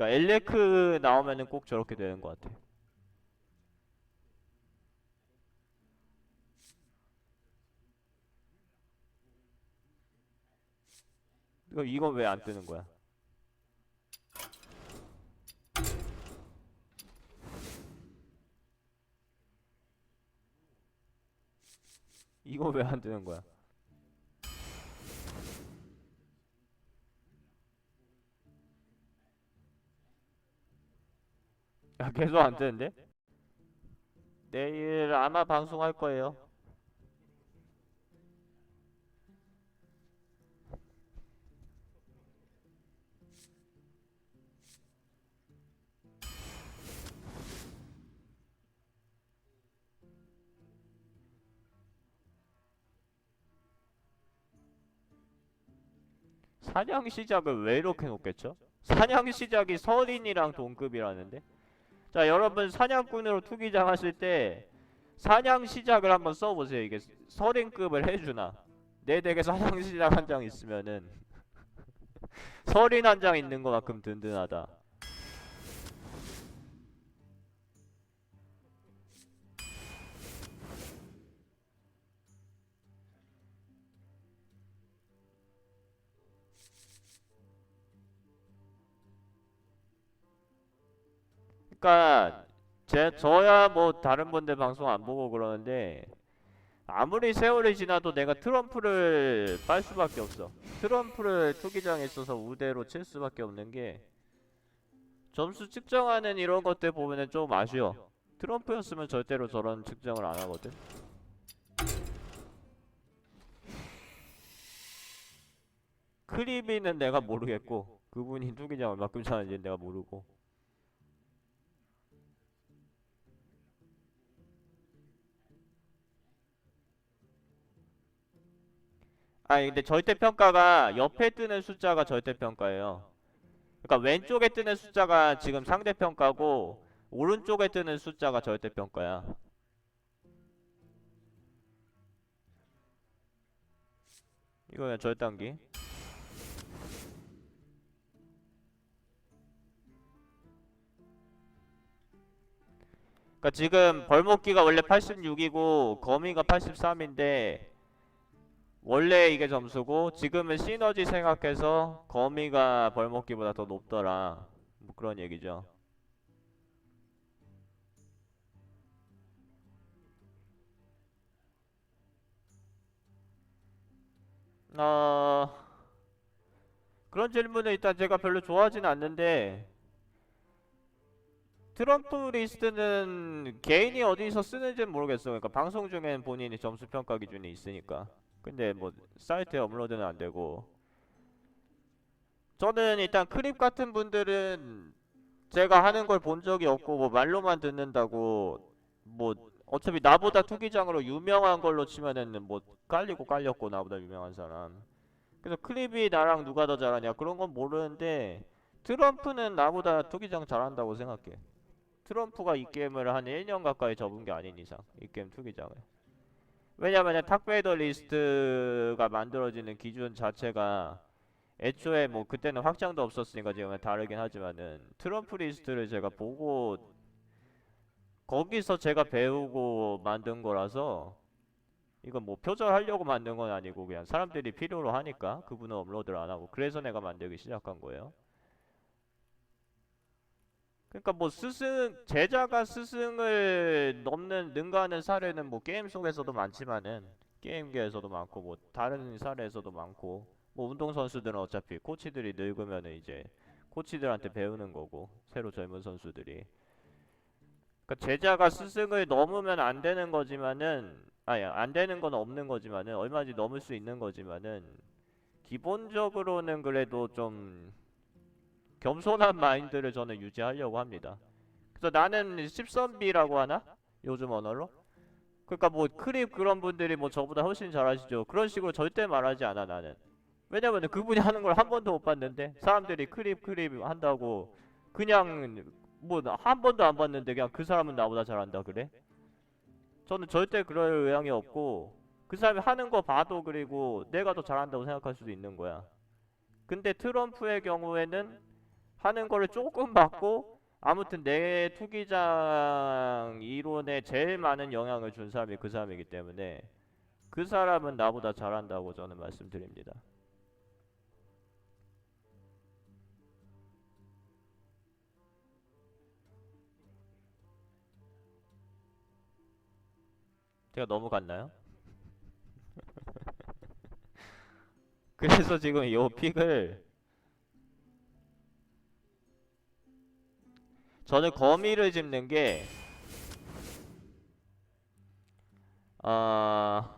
그러니까 엘레크 나오면은 꼭 저렇게 되는 것 같아. 이거 이건 왜 안 뜨는 거야? 이거 왜 안 뜨는 거야? 야 계속 안 뜨는데? 내일 아마 방송할 거예요. 사냥 시작을 왜 이렇게 놓겠죠? 사냥 시작이 서린이랑 동급이라는데? 자 여러분 사냥꾼으로 투기장 하실 때 사냥 시작을 한번 써보세요. 이게 서린급을 해주나? 내 덱에 사냥 시작 한 장 있으면은 서린 한 장 있는 것만큼 든든하다 그러니까 제 저야 뭐 다른 분들 방송 안 보고 그러는데 아무리 세월이 지나도 내가 트럼프를 빨 수밖에 없어. 트럼프를 투기장에 있어서 우대로 칠 수밖에 없는 게 점수 측정하는 이런 것들 보면은 좀 아쉬워. 트럼프였으면 절대로 저런 측정을 안 하거든. 크리비는 내가 모르겠고 그분이 투기장 얼마큼 차는지 내가 모르고 아니 근데 절대평가가 옆에 뜨는 숫자가 절대평가예요. 그러니까 왼쪽에 뜨는 숫자가 지금 상대평가고 오른쪽에 뜨는 숫자가 절대평가야. 이거 그냥 절단기. 그러니까 지금 벌목기가 원래 86이고 거미가 83인데 원래 이게 점수고 지금은 시너지 생각해서 거미가 벌목기보다 더 높더라. 뭐 그런 얘기죠. 어... 그런 질문은 일단 제가 별로 좋아하진 않는데 트럼프 리스트는 개인이 어디서 쓰는지는 모르겠어 그러니까 방송 중엔 본인이 점수 평가 기준이 있으니까 근데 뭐 사이트에 업로드는 안 되고. 저는 일단 크립 같은 분들은 제가 하는 걸 본 적이 없고 뭐 말로만 듣는다고 뭐 어차피 나보다 투기장으로 유명한 걸로 치면은 뭐 깔리고 깔렸고 나보다 유명한 사람. 그래서 크립이 나랑 누가 더 잘하냐 그런 건 모르는데 트럼프는 나보다 투기장 잘한다고 생각해. 트럼프가 이 게임을 한 1년 가까이 접은 게 아닌 이상 이 게임 투기장을 왜냐면은 탁베이더 리스트가 만들어지는 기준 자체가 애초에 뭐 그때는 확장도 없었으니까 지금은 다르긴 하지만은 트럼프 리스트를 제가 보고 거기서 제가 배우고 만든 거라서 이건 뭐 표절하려고 만든 건 아니고 그냥 사람들이 필요로 하니까 그분은 업로드를 안 하고 그래서 내가 만들기 시작한 거예요. 그러니까 뭐 스승 제자가 스승을 넘는 능가하는 사례는 뭐 게임 속에서도 많지만은 게임계에서도 많고 뭐 다른 사례에서도 많고 뭐 운동 선수들은 어차피 코치들이 늙으면은 이제 코치들한테 배우는 거고 새로 젊은 선수들이. 그러니까 제자가 스승을 넘으면 안 되는 거지만은 아니 안 되는 건 없는 거지만은 얼마든지 넘을 수 있는 거지만은 기본적으로는 그래도 좀 겸손한 마인드를 저는 유지하려고 합니다. 그래서 나는 십선비라고 하나? 요즘 언어로? 그러니까 뭐 크립 그런 분들이 뭐 저보다 훨씬 잘하시죠. 그런 식으로 절대 말하지 않아 나는. 왜냐면 그분이 하는 걸 한 번도 못 봤는데 사람들이 크립 크립 한다고 그냥 뭐 한 번도 안 봤는데 그냥 그 사람은 나보다 잘한다 그래? 저는 절대 그럴 의향이 없고 그 사람이 하는 거 봐도 그리고 내가 더 잘한다고 생각할 수도 있는 거야. 근데 트럼프의 경우에는 하는 거를 조금 받고 아무튼 내 투기장 이론에 제일 많은 영향을 준 사람이 그 사람이기 때문에 그 사람은 나보다 잘한다고 저는 말씀드립니다. 제가 너무 갔나요? 그래서 지금 이 픽을 저는 거미를 집는 게 아...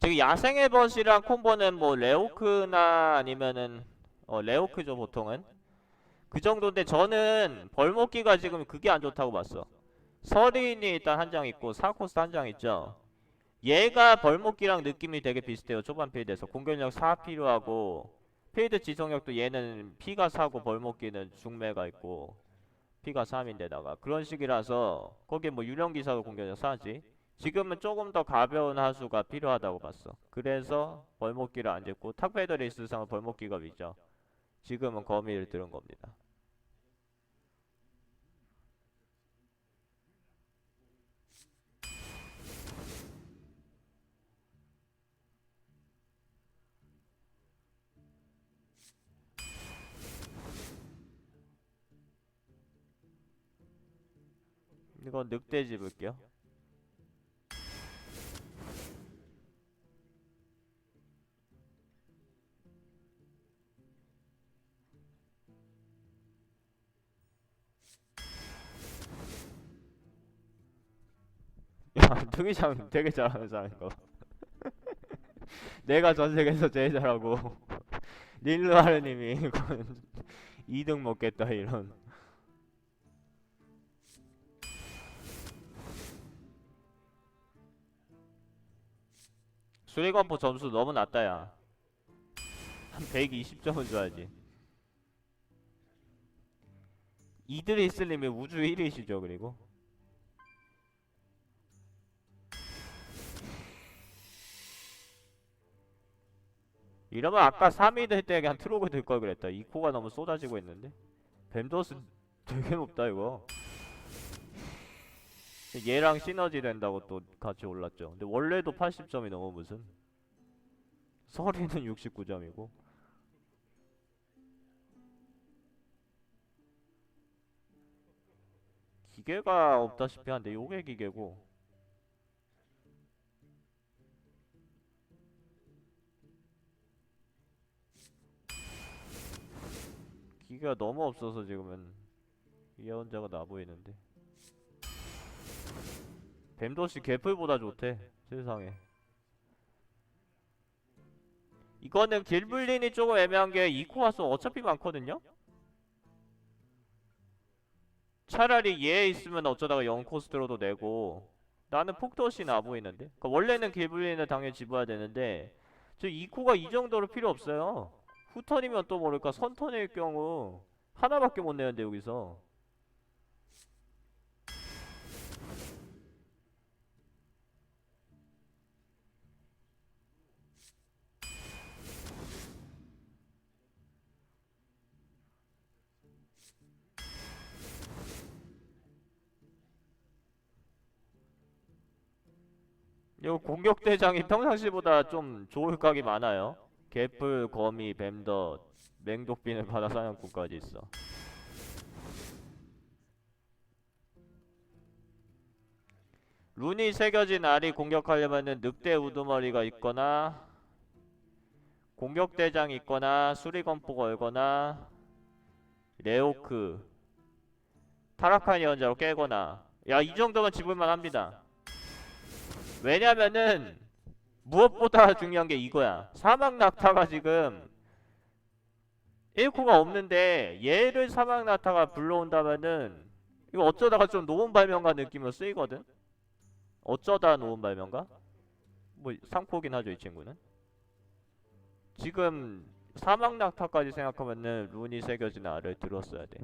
지금 야생의 벗이랑 콤보는 뭐 레오크나 아니면은 어 레오크죠 보통은. 그 정도인데 저는 벌목기가 지금 그게 안 좋다고 봤어. 서린이 일단 한 장 있고 사코스 한 장 있죠. 얘가 벌목기랑 느낌이 되게 비슷해요 초반 필드에서. 공격력 4 필요하고 필드 지속력도 얘는 피가 4고 벌목기는 중매가 있고 피가 3인데다가 그런 식이라서 거기에 뭐 유령기사도 공격력 4지. 지금은 조금 더 가벼운 하수가 필요하다고 봤어. 그래서 벌목기를 안 탁패더 레이스상은 벌목기가 위죠. 지금은 거미를 들은 겁니다 이거 늑대 집을게요 야, 특이장 되게 잘하는 사람인가 봐. 내가 전 세계에서 제일 잘하고 릴루하르님이 이건 2등 먹겠다 이런 수리건포 점수 너무 낮다 야 한 120점은 줘야지 이드리스님이 우주 1위시죠 그리고 이러면 아까 3위 될때 그냥 트로그 들걸 그랬다. 이코가 너무 쏟아지고 있는데. 뱀더스 되게 높다 이거. 얘랑 시너지 된다고 또 같이 올랐죠. 근데 원래도 80점이 넘어 무슨. 서리는 69점이고. 기계가 없다시피 한데 요게 기계고. 기계가 너무 없어서 지금은 예언자가 나 보이는데 뱀도시 개풀보다 좋대 세상에. 이거는 길블린이 조금 애매한 게 이코아스 어차피 많거든요? 차라리 얘 있으면 어쩌다가 0코스트로도 내고. 나는 폭도시 나 보이는데. 그러니까 원래는 길블린을 당연히 집어야 되는데 저 이코가 이 정도로 필요 없어요. 후턴이면 또 모를까 선턴일 경우 하나밖에 못 내는데 여기서 요 공격 대장이 평상시보다 좀 좋을 각이 많아요. 개뿔, 거미, 뱀더, 맹독비는 바다 사냥꾼까지 있어. 룬이 새겨진 알이 공격하려면은 늑대 우두머리가 있거나 공격 대장이 있거나 수리건포 걸거나 레오크 타락한 예언자로 깨거나 야 이 정도면 집을만 합니다. 왜냐면은 무엇보다 중요한 게 이거야. 사막 낙타가 지금 1코가 없는데 얘를 사막 낙타가 불러온다면은 이거 어쩌다가 좀 노은 발명가 느낌으로 쓰이거든. 어쩌다 노은 발명가? 뭐 3코긴 하죠 이 친구는. 지금 사막 낙타까지 생각하면은 룬이 새겨진 알을 들었어야 돼.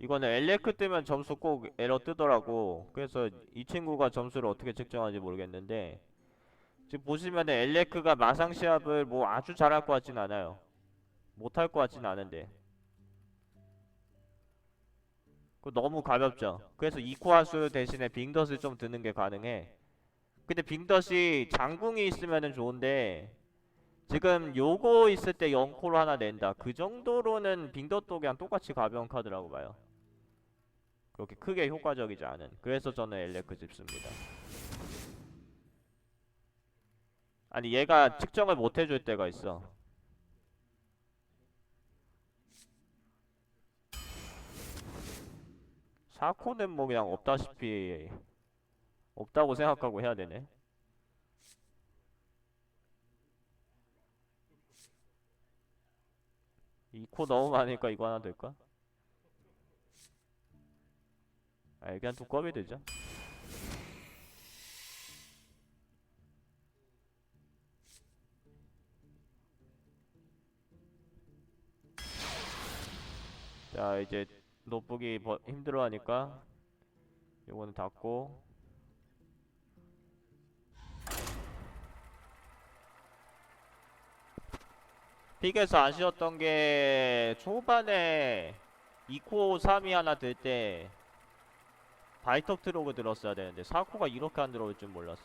이거는 엘레크 뜨면 점수 꼭 에러 뜨더라고. 그래서 이 친구가 점수를 어떻게 측정하는지 모르겠는데 지금 보시면은 엘레크가 마상 시합을 뭐 아주 잘할 것 같진 않아요. 못할 것 같진 않은데. 그 너무 가볍죠. 그래서 이코하수 대신에 빙덧을 좀 드는 게 가능해. 근데 빙덧이 장궁이 있으면은 좋은데 지금 요거 있을 때 0코로 하나 낸다. 그 정도로는 빙덧도 그냥 똑같이 가벼운 카드라고 봐요. 그렇게 크게 효과적이지 않은. 그래서 저는 엘레크 집습니다. 아니 얘가 측정을 못 해줄 때가 있어. 사코는 뭐 그냥 없다시피 없다고 생각하고 해야 되네. 이 코 너무 많으니까 이거 하나 될까? 아, 그냥 두꺼비 되죠. 자, 이제 노트북이 버- 힘들어하니까 요거는 닫고 픽에서 아쉬웠던 게 초반에 2코 3이 하나 들때 바이턱 트로그 들었어야 되는데 4코가 이렇게 안 들어올 줄 몰랐어.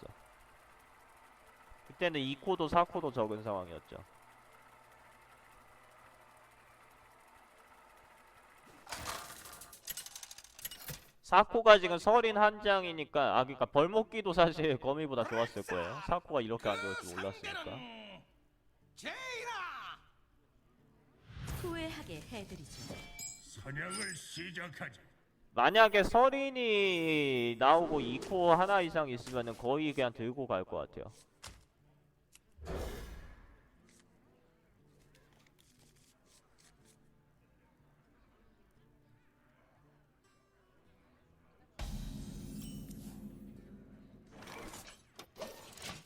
그때는 2코도 4코도 적은 상황이었죠. 4코가 지금 서린 한 장이니까 아 그니까 벌목기도 사실 거미보다 좋았을 거예요. 4코가 이렇게 안 들어올 줄 몰랐으니까. 후회하게 해드리죠. 사냥을 시작하지. 만약에 서린이 나오고 2코 하나 이상 있으면은 거의 그냥 들고 갈 것 같아요.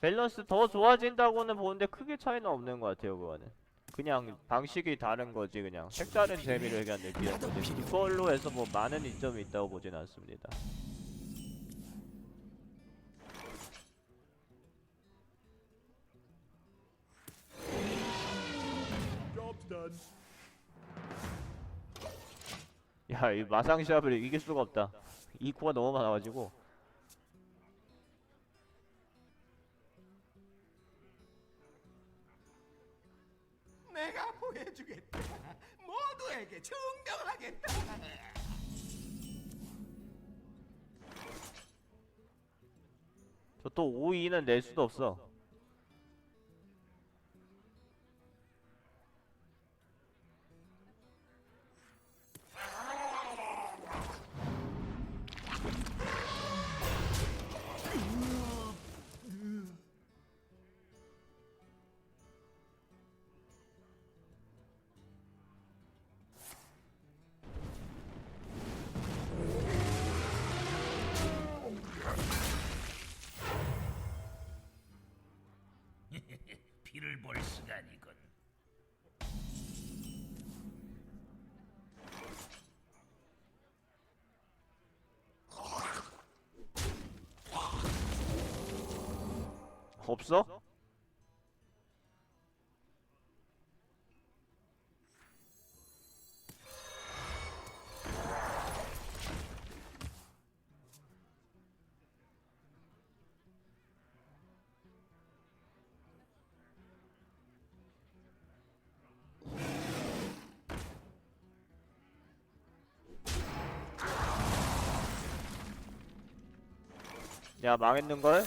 밸런스 더 좋아진다고는 보는데 크게 차이는 없는 것 같아요 그거는 그냥 방식이 다른 거지 그냥 색다른 재미를 그냥 느끼는 거지 이걸로 해서 뭐 많은 이점이 있다고 보진 않습니다 야, 이 마상 시합을 이길 수가 없다. 이 코가 너무 많아가지고. 모두에게 증명하겠다. 저 또 5위는 낼 수도 없어. 없어? 야 망했는걸?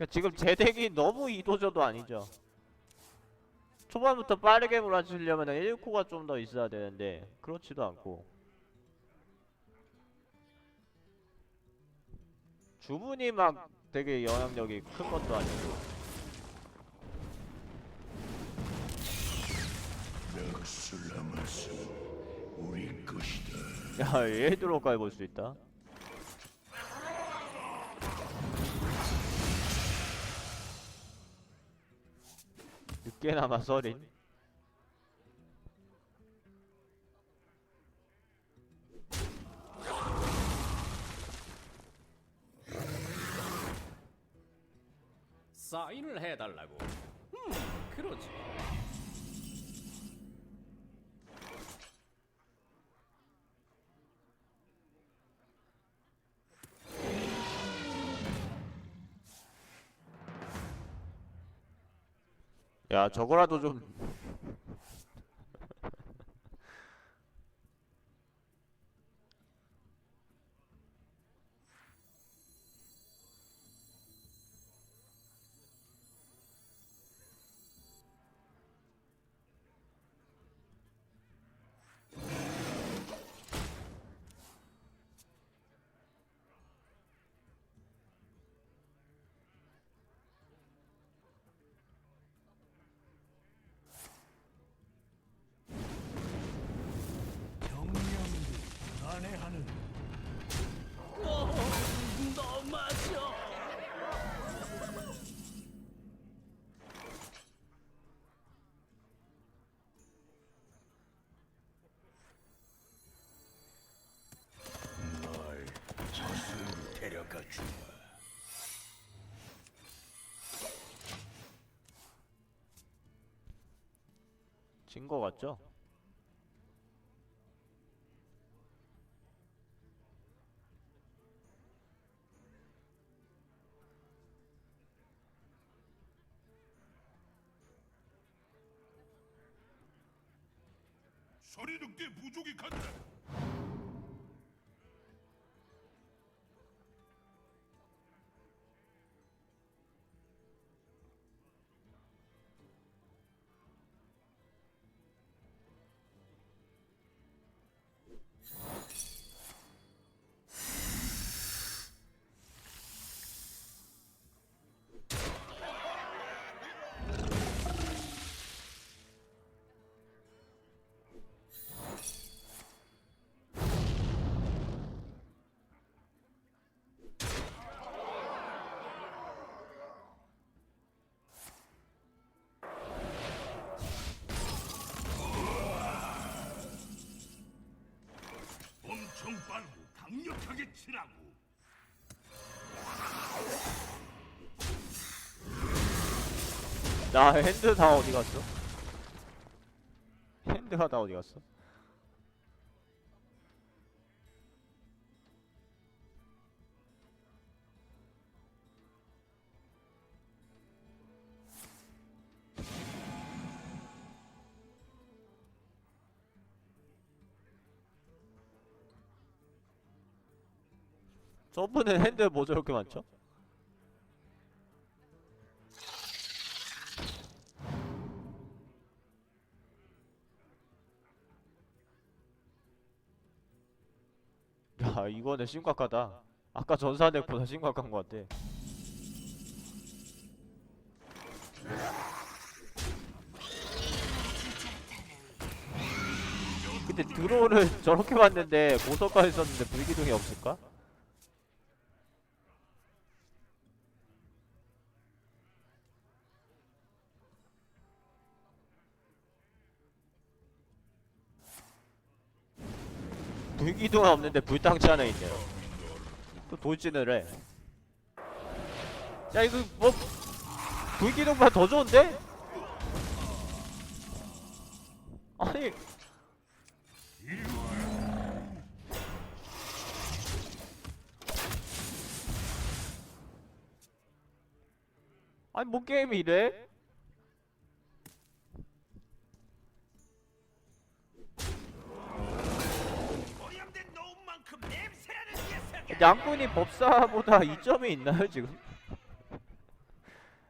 그러니까 지금 제 덱이 너무 이도저도 아니죠. 초반부터 빠르게 몰아치려면 1코가 좀 더 있어야 되는데 그렇지도 않고 주문이 막 되게 영향력이 큰 것도 아니고. 야 얘 들어올까 해볼 수 있다 늦게나마 서린 사인을 해달라고. 야 저거라도 좀 진 거 같죠? 소리 늑대 부족이 간다. 강력하게 치라고. 야 핸드 다 어디 갔어? 핸드가 다 어디 갔어? 저분은 핸드 뭐 저렇게 많죠? 야 이거는 심각하다 아까 전사덱보다 심각한 것 같아 근데 드론을 저렇게 봤는데 고속까지 썼는데 불기둥이 없을까? 불기둥은 없는데 불땅치 하나 있네요 또 돌진을 해. 야 이거 뭐 불기둥보다 더 좋은데? 아니 아니 뭐 게임이 이래? 양꾼이 법사보다 이점이 있나요 지금?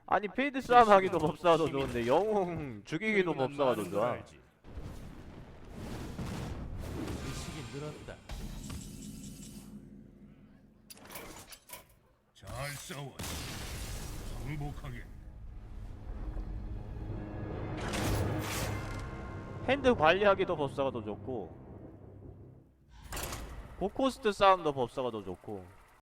아니 필드 싸움 하기도 법사가 더 좋은데 영웅 죽이기도 법사가 더 좋아 의식이 늘었다. 잘 싸워. 항복하게. 핸드 관리하기도 법사가 더 좋고 고코스트 싸움도 법사가 더 좋고